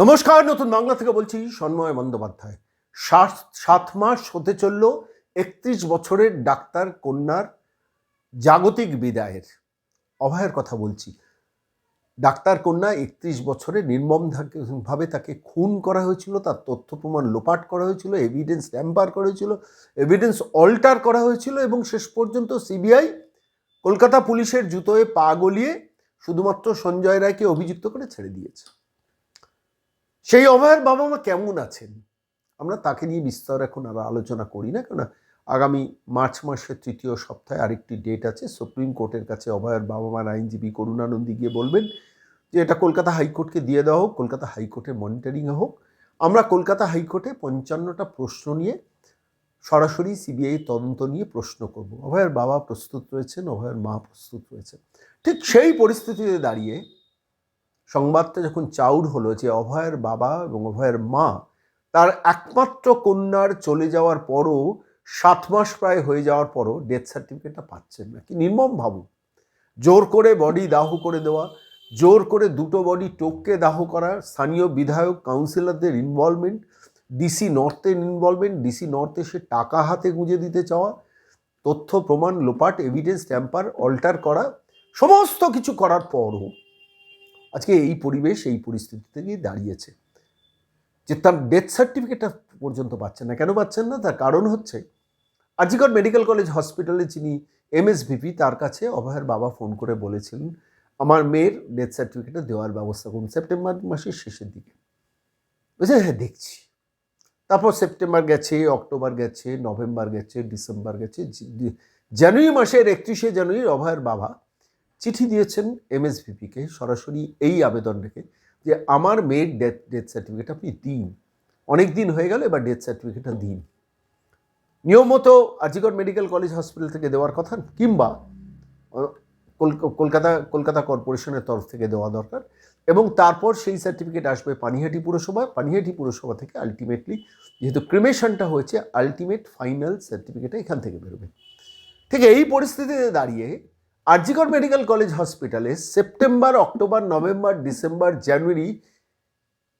নমস্কার, নতুন বাংলা থেকে বলছি সন্ময় বন্দ্যোপাধ্যায়। সাত সাত মাস হতে চলল, একত্রিশ বছরের ডাক্তার কন্যার জাগতিক বিদায়ের। অভয়ের কথা বলছি। ডাক্তার কন্যা একত্রিশ বছরে নির্মমভাবে ভাবে তাকে খুন করা হয়েছিল, তার তথ্য প্রমাণ লোপাট করা হয়েছিল এভিডেন্স ট্যাম্পার করা হয়েছিল এভিডেন্স অল্টার করা হয়েছিল এবং শেষ পর্যন্ত সিবিআই কলকাতা পুলিশের জুতোয় পা গলিয়ে শুধুমাত্র সঞ্জয় রায়কে অভিযুক্ত করে ছেড়ে দিয়েছে। সেই অভয়ের বাবা মা কেমন আছেন? আমরা তাকে নিয়ে বিস্তার এখন আর আলোচনা করি না কেন আগামী মার্চ মাসের তৃতীয় সপ্তাহে আরেকটি ডেট আছে, সুপ্রিম কোর্টের কাছে অভয়ের বাবা মার আইনজীবী করুণানন্দী গিয়ে বলবেন যে এটা কলকাতা হাইকোর্টকে দিয়ে দেওয়া হোক, কলকাতা হাইকোর্টের মনিটরিংয়ে হোক। আমরা কলকাতা হাইকোর্টে পঞ্চান্নটা প্রশ্ন নিয়ে সরাসরি সিবিআই তদন্ত নিয়ে প্রশ্ন করব। অভয়ের বাবা প্রস্তুত রয়েছেন, অভয়ের মা প্রস্তুত রয়েছেন। ঠিক সেই পরিস্থিতিতে দাঁড়িয়ে সংবাদটা যখন চাউর হলো যে অভয়ের বাবা এবং অভয়ের মা, তার একমাত্র কন্যার চলে যাওয়ার পরও সাত মাস প্রায় হয়ে যাওয়ার পরও ডেথ সার্টিফিকেটটা পাচ্ছেন না। কি নির্মম ভাবুন। জোর করে বডি দাহ করে দেওয়া, জোর করে দুটো বডি টোককে দাহ করা, স্থানীয় বিধায়ক কাউন্সিলরদের ইনভলভমেন্ট ডিসি নর্থের ইনভলভমেন্ট ডিসি নর্থে সে টাকা হাতে গুঁজে দিতে চাওয়া, তথ্য, প্রমাণ, লোপাট এভিডেন্স ট্যাম্পার অল্টার করা, সমস্ত কিছু করার পরও আজকে এই পরিবেশ, এই পরিস্থিতিতে থেকে দাঁড়িয়েছে। যে তার ডেথ সার্টিফিকেটটা পর্যন্ত পাচ্ছেন না। কেন পাচ্ছেন না? তার কারণ হচ্ছে আজিগড় মেডিকেল কলেজ হসপিটালে যিনি এমএসভিপি, তার কাছে অভয়ের বাবা ফোন করে বলেছিলেন, আমার মেয়ের ডেথ সার্টিফিকেটটা দেওয়ার ব্যবস্থা করুন সেপ্টেম্বর মাসের শেষের দিকে। বুঝলেন হ্যাঁ দেখছি। তারপর সেপ্টেম্বর গেছে, অক্টোবর গেছে, নভেম্বর গেছে, ডিসেম্বর গেছে জানুয়ারি মাসের একত্রিশে জানুয়ারি অভয়ের বাবা চিঠি দিয়েছেন এমএসভিপিকে সরাসরি এই আবেদন রেখে যে আমার মেয়ের ডেথ ডেথ সার্টিফিকেট আপনি দিন। অনেক দিন হয়ে গেল, এবার ডেথ সার্টিফিকেটটা দিন। নিয়মত আজিগড় মেডিকেল কলেজ হসপিটাল থেকে দেওয়ার কথা কিংবা কলকাতা কলকাতা কর্পোরেশনের তরফ থেকে দেওয়া দরকার এবং তারপর সেই সার্টিফিকেট আসবে পানিহাটি পুরসভা। পানিহাটি পুরসভা থেকে আলটিমেটলি যেহেতু ক্রিমেশনটা হয়েছে আলটিমেট ফাইনাল সার্টিফিকেটটা এখান থেকে বেরোবে। ঠিক এই পরিস্থিতিতে দাঁড়িয়ে আরজিগড় মেডিকেল কলেজ হসপিটালে September, October, November, December, January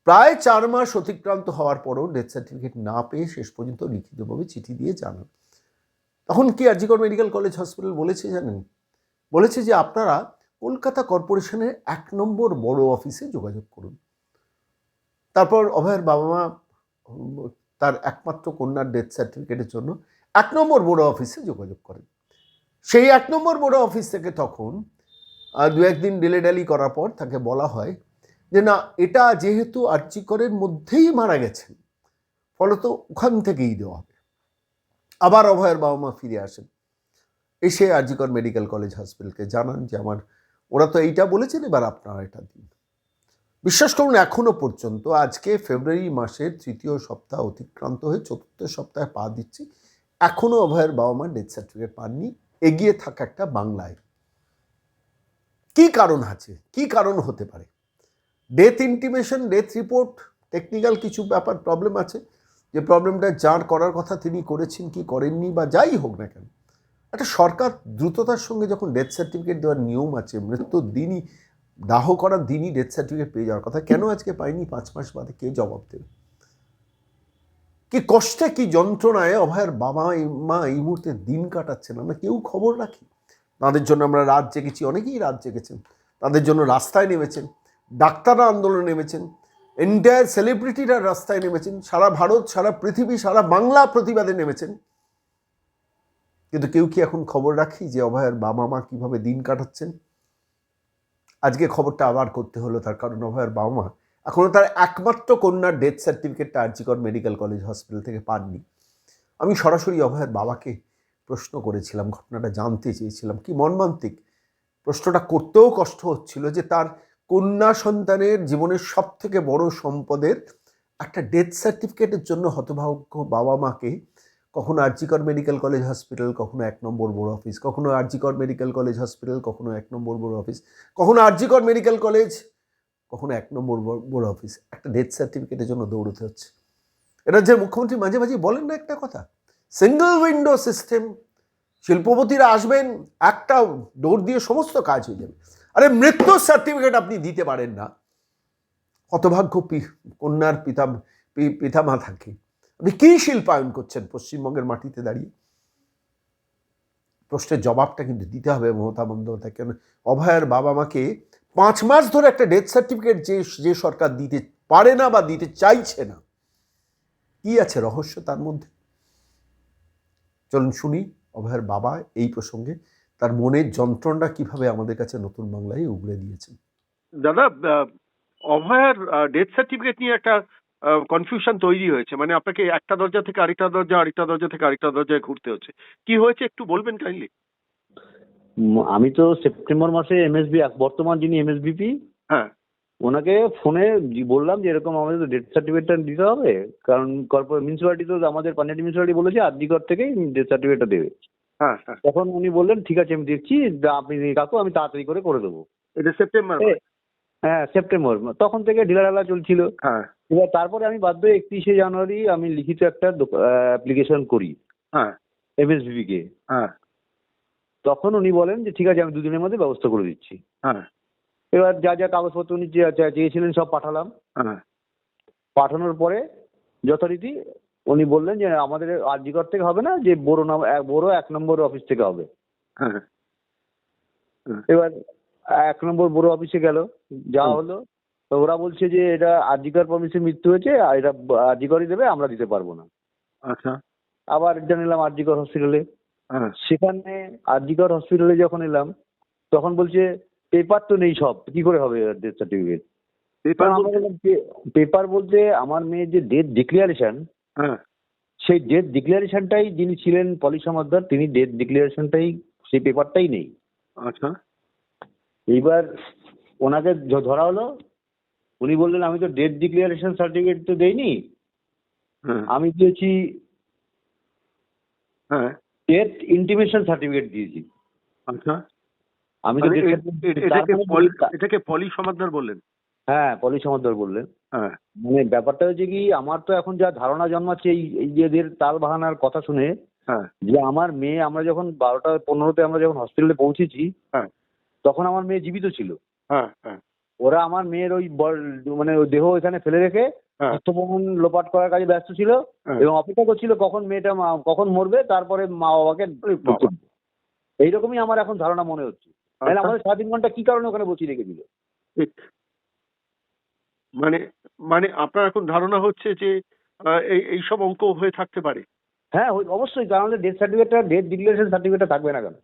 প্রায় চার মাস অতিক্রান্ত হওয়ার পরও ডেথ সার্টিফিকেট না পেয়ে শেষ পর্যন্ত লিখিতভাবে চিঠি দিয়ে জানান। তখন কি আরজিগড় মেডিকেল কলেজ হসপিটাল বলেছে জানেন? বলেছে যে আপনারা কলকাতা কর্পোরেশনের এক নম্বর বড় অফিসে যোগাযোগ করুন। তারপর অভয়ের বাবা মা তার একমাত্র কন্যার ডেথ সার্টিফিকেটের জন্য এক নম্বর বড় অফিসে যোগাযোগ করেন। সেই এক নম্বর বড় অফিস থেকে তখন দু একদিন ডেলেডালি করার পর তাকে বলা হয় যে, না, এটা যেহেতু আর্চিকরের মধ্যেই মারা গেছেন, ফলত ওখান থেকেই দেওয়া হবে। আবার অভয়ের বাবা মা ফিরে আসেন। এসে আরজিকর মেডিকেল কলেজ হসপিটালকে জানান যে, আমার, ওরা তো এইটা বলেছেন, এবার আপনারা এটা দিন। বিশ্বাস করুন, এখনও পর্যন্ত আজকে ফেব্রুয়ারি মাসের তৃতীয় সপ্তাহ অতিক্রান্ত হয়ে চতুর্থ সপ্তাহে পা দিচ্ছি। এখনও অভয়ের বাবা মা ডেথ সার্টিফিকেট পাননি। এগিয়ে থাকা একটা বাংলায়। কি কারণ আছে? কি কারণ হতে পারে? Death intimation death report technical কিছু ব্যাপার প্রবলেম আছে। যে প্রবলেমটা যার করার কথা তিনি করেছেন, কি করেননি বা যাই হোক না কেন, একটা সরকার দ্রুততার সঙ্গে যখন ডেথ সার্টিফিকেট দেওয়ার নিয়ম আছে মৃত্যুর দিনই, দাহ করার দিনই ডেথ সার্টিফিকেট পেয়ে যাওয়ার কথা, কেন আজকে পায়নি? পাঁচ মাস বাদে কে জবাব দেবে? কি কষ্টে, কি যন্ত্রণায় অভয়ের বাবা, মা এই মুহূর্তে দিন কাটাচ্ছেন? আমরা কেউ খবর রাখি? তাদের জন্য আমরা রাত জেগেছি, অনেকেই রাত জেগেছেন। তাদের জন্য রাস্তায় নেমেছেন, ডাক্তাররা আন্দোলনে নেমেছেন এন্টায়ার সেলিব্রিটিরা রাস্তায় নেমেছেন, সারা ভারত, সারা পৃথিবী, সারা বাংলা প্রতিবাদে নেমেছেন। কিন্তু কেউ কি এখন খবর রাখি যে অভয়ের বাবা, মা কীভাবে দিন কাটাচ্ছেন? আজকে খবরটা আবার করতে হলো, তার কারণ অভয়ের বাবা, মা এখনও তার একমাত্র কন্যার ডেথ সার্টিফিকেটটা আরজিকর মেডিকেল কলেজ হসপিটাল থেকে পাননি। আমি সরাসরি অভয়ের বাবাকে প্রশ্ন করেছিলাম, ঘটনাটা জানতে চেয়েছিলাম। কি মর্মান্তিক? প্রশ্নটা করতেও কষ্ট হচ্ছিল যে তার কন্যা সন্তানের জীবনের সব থেকে বড় সম্পদের একটা ডেথ সার্টিফিকেটের জন্য হতভাগ্য বাবা মাকে কখনো আরজিকর মেডিকেল কলেজ হসপিটাল কখনো এক নম্বর বড় অফিস কখনো আরজিকর মেডিকেল কলেজ হসপিটাল কখনো এক নম্বর বড় অফিস কখনো আরজিকর মেডিকেল কলেজ কখনো এক নম্বর বড়- অফিস, একটা ডেথ সার্টিফিকেটের জন্য দৌড়তে হচ্ছে। এটা যে মুখ্যমন্ত্রী মাঝে মাঝে বলেন না একটা কথা সিঙ্গল উইন্ডো সিস্টেম শিল্পপতিরা আসবেন, একটা ডোর দিয়ে সমস্ত কাজ হয়ে যাবে। আরে মৃত্যুর সার্টিফিকেট আপনি দিতে পারেন না। হতভাগ্য পি- কন্যার পিতা পিতামাতাকে আপনি কি শিল্পায়ন করছেন পশ্চিমবঙ্গের মাটিতে দাঁড়িয়ে? প্রশ্নের জবাবটা কিন্তু দিতে হবে মমতা বন্দ্যোপাধ্যায়, কেন অভয়ের বাবা মাকে পাঁচ মাস ধরে একটা ডেথ সার্টিফিকেট যে যে সরকার দিতে পারে না বা দিতে চাইছে না, কি আছে রহস্য তার মধ্যে? চলুন শুনি অভয়ের বাবা এই প্রসঙ্গে তার মনের যন্ত্রণা কীভাবে আমাদের কাছে নতুন বাংলায় উগড়ে দিয়েছেন। দাদা অভয়ার ডেথ সার্টিফিকেট নিয়ে একটা কনফিউশন তৈরি হয়েছে। মানে আপনাকে একটা দরজা থেকে আরেকটা দরজা আরেকটা দরজা থেকে আরেকটা দরজায় ঘুরতে হচ্ছে। কি হয়েছে একটু বলবেন কাইন্ডলি আমি তো সেপ্টেম্বর মাসে এমএসবি বর্তমান যিনি এমএসবিপি হ্যাঁ। ওনাকে ফোনে বললাম যে এরকম আমাদের ডেথ সার্টিফিকেটটা দিতে হবে কারণ কর্পোরেট মিউনিসিপালিটি তো আমাদের পাঞ্জাব মিউনিসিপালিটি বলেছে আদিগড় থেকেই ডেথ সার্টিফিকেটটা দেবে। হ্যাঁ হ্যাঁ। তখন উনি বললেন ঠিক আছে আমি দেখছি আপনি কাকু আমি তাড়াতাড়ি করে করে দেবো। এটা সেপ্টেম্বর হ্যাঁ সেপ্টেম্বর। তখন থেকে ঢিলাঢালা চলছিল। হ্যাঁ। এবার তারপরে আমি বাধ্য একত্রিশে জানুয়ারি আমি লিখিত একটা অ্যাপ্লিকেশন করি। হ্যাঁ। এমএসবিপি কে হ্যাঁ। তখন উনি বলেন যে ঠিক আছে আমি দুদিনের মধ্যে ব্যবস্থা করে দিচ্ছি। হ্যাঁ। এবার যা যা কাগজপত্র উনি চেয়েছিলেন সব পাঠালাম। হ্যাঁ। পাঠানোর পরে যথারীতি উনি বললেন যে আমাদের আরজিকর থেকে হবে না যে বড় নাম এক বড় এক নম্বর অফিস থেকে হবে। হ্যাঁ। এবার এক নম্বর বড় অফিসে গেল যা হলো তো ওরা বলছে যে এটা আরজিকর প্রমিসে মৃত্যু হয়েছে আর এটা আরজিকরই দেবে আমরা দিতে পারব না। আচ্ছা। আবার এটা নিলাম আরজিকর হসপিটালে হ্যাঁ সেখানে আরজিকর হসপিটালে যখন এলাম তখন বলছে পেপার তো নেই সব কি করে হবে ডেথ সার্টিফিকেট পেপার বলতে আমার মেয়ের যে ডেথ ডিক্লিয়ারেশন হ্যাঁ। সেই ডেথ ডিক্লারেশনটাই যিনি ছিলেন পলি সমাদ্দার তিনি ডেথ ডিক্লারেশনটাই সেই পেপারটাই নেই। আচ্ছা। এইবার ওনাকে ধরা হলো উনি বললেন আমি তো ডেথ ডিক্লারেশন সার্টিফিকেট তো দেইনি। হ্যাঁ। আমি দিয়েছি হ্যাঁ। ডেথ ইন্টিমেশন সার্টিফিকেট দিয়েছি। আচ্ছা। আমি তো এটাকে পলি- সমাদ্দার বললেন? হ্যাঁ পলি সমাদ্দার বললেন। হ্যাঁ। মানে ব্যাপারটা হচ্ছে কি আমার তো এখন যা ধারণা জন্মাচ্ছে এই এদের তাল বাহানার কথা শুনে হ্যাঁ। যে আমার মেয়ে আমরা যখন বারোটা পনেরোতে আমরা যখন হসপিটালে পৌঁছেছি হ্যাঁ। তখন আমার মেয়ে জীবিত ছিল। ওরা আমার মেয়ের ওই মানে ওই দেহ এখানে ফেলে রেখে আত্মপ্রমাণ লোপাট করার কাজে ব্যস্ত ছিল হ্যাঁ। এবং অপেক্ষা করছিল কখন মেয়েটা কখন মরবে তারপরে মা বাবাকে। এইরকমই আমার এখন ধারণা মনে হচ্ছে। তাহলে আচ্ছা। আমাদের সাড়ে তিন ঘণ্টা কি কারণে ওখানে বসিয়ে রেখে দিল মানে মানে আপনার এখন ধারণা হচ্ছে যে এই এইসব অঙ্ক হয়ে থাকতে পারে? হ্যাঁ অবশ্যই কারণ ডেথ সার্টিফিকেটটা ডেথ ডিক্লারেশন সার্টিফিকেটটা থাকবে না কেন?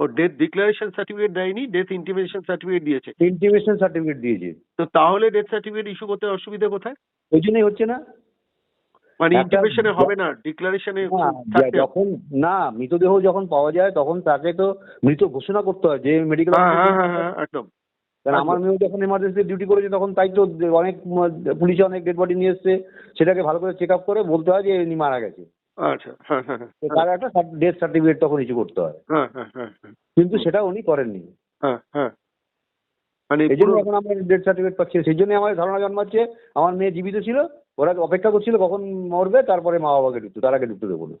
ও ডেথ ডিক্লারেশন সার্টিফিকেট দেয়নি ডেথ ইন্টিমেশন সার্টিফিকেট দিয়েছে। ইন্টিমেশন সার্টিফিকেট দিয়েছে। তো তাহলে ডেথ সার্টিফিকেট ইস্যু করতে অসুবিধা কোথায়? ওই জন্যই হচ্ছে না। মানে ইন্টিমেশনে হবে না ডিক্লারেশনে যখন না মৃতদেহ যখন পাওয়া যায় তখন তাকে তো মৃত ঘোষণা করতে হয় যে মেডিকেল হ্যাঁ হ্যাঁ হ্যাঁ হ্যাঁ একদম। কারণ আমার মেয়েও যখন এমার্জেন্সি ডিউটি করেছে তখন তাই তো অনেক পুলিশে অনেক ডেড বডি নিয়ে এসছে সেটাকে ভালো করে চেক আপ করে বলতে হয় যে ইনি মারা গেছে। আচ্ছা হ্যাঁ হ্যাঁ হ্যাঁ। তার একটা ডেথ সার্টিফিকেট তখন ইস্যু করতে হয়। হ্যাঁ হ্যাঁ হ্যাঁ হ্যাঁ। কিন্তু সেটা উনি করেননি। হ্যাঁ হ্যাঁ। মানে এই জন্য এখন আমরা ডেথ সার্টিফিকেট পাচ্ছি সেই জন্য আমার ধারণা জন্মাচ্ছে আমার মেয়ে জীবিত ছিল ওরা অপেক্ষা করছিল কখন মরবে তারপরে মা বাবাকে ঢুকতো তার আগে ঢুকতে দেবো না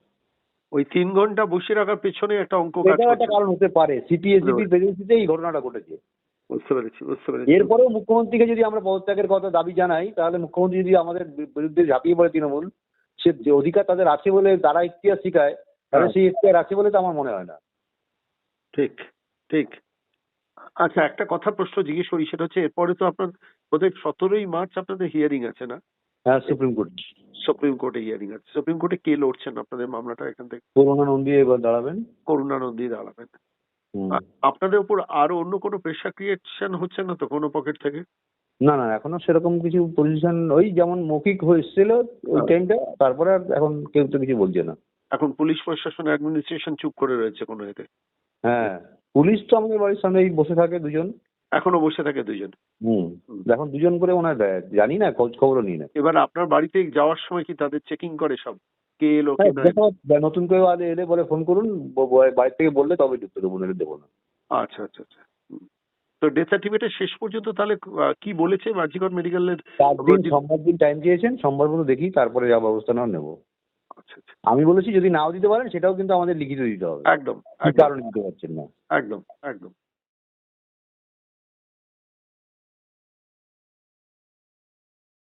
ওই তিন ঘণ্টা বসে রাখার পেছনে একটা অঙ্ক কাজ একটা কারণ হতে পারে। সিপিএসিপির প্রেজেন্সিতে এই ঘটনাটা ঘটেছে। বুঝতে পেরেছি বুঝতে পেরেছি। এরপরেও মুখ্যমন্ত্রীকে যদি আমরা পদত্যাগের কথা দাবি জানাই তাহলে মুখ্যমন্ত্রী যদি আমাদের বিরুদ্ধে ঝাঁপিয়ে পড়ে তৃণমূল সে যে অধিকার তাদের আছে বলে তারা ইতিহাস শিখায় তাহলে হ্যাঁ। সেই ইতিহাস আছে বলে তো আমার মনে হয় না। ঠিক ঠিক। আচ্ছা একটা কথা প্রশ্ন জিজ্ঞেস করি সেটা হচ্ছে এরপরে তো আপনার বোধহয় সতেরোই মার্চ আপনাদের হিয়ারিং আছে না? হ্যাঁ সুপ্রিম কোর্ট সুপ্রিম কোর্টে হিয়ারিং আছে। সুপ্রিম কোর্টে কে লড়ছেন আপনাদের মামলাটা এখান থেকে? করুণা নন্দী এবার দাঁড়াবেন। করুণানন্দী দাঁড়াবেন। আপনাদের উপর আরও অন্য কোনো প্রেশার ক্রিয়েশন হচ্ছে না তো কোনো পকেট থেকে? না না এখনও সেরকম কিছু পজিশন ওই যেমন মৌখিক হয়েছিল ওই হ্যাঁ। টাইমটা তারপরে আর এখন কেউ তো কিছু বলছে না। এখন পুলিশ প্রশাসন অ্যাডমিনিস্ট্রেশন চুপ করে রয়েছে কোনো এতে? হ্যাঁ পুলিশ তো আমাদের বাড়ির সামনে বসে থাকে দুজন। এখনও বসে থাকে দুজন? হুম। এখন দুজন করে ওনার দেয় জানি না খোঁজ খবরও নিই না। এবার আপনার বাড়িতে যাওয়ার সময় কি তাদের চেকিং করে সব? কে এলো হ্যাঁ, দেখো, নতুন কেউ এলে বলে ফোন করুন ব- ব- বাড়ি থেকে বললে তবে ঢুকতে দেবো নাহলে দেবো না। আচ্ছা আচ্ছা আচ্ছা। তো ডেথ সার্টিফিকেটের শেষ পর্যন্ত তাহলে কি বলেছে মার্জিকর মেডিকেলের সোমবার দিন টাইম দিয়েছেন সোমবার পর্যন্ত দেখি তারপরে যা ব্যবস্থা নেওয়ার নেব। আচ্ছা আচ্ছা। আমি বলেছি যদি নাও দিতে পারেন সেটাও কিন্তু আমাদের লিখিত দিতে হবে। একদম। কারণে দিতে পারছেন না? একদম একদম।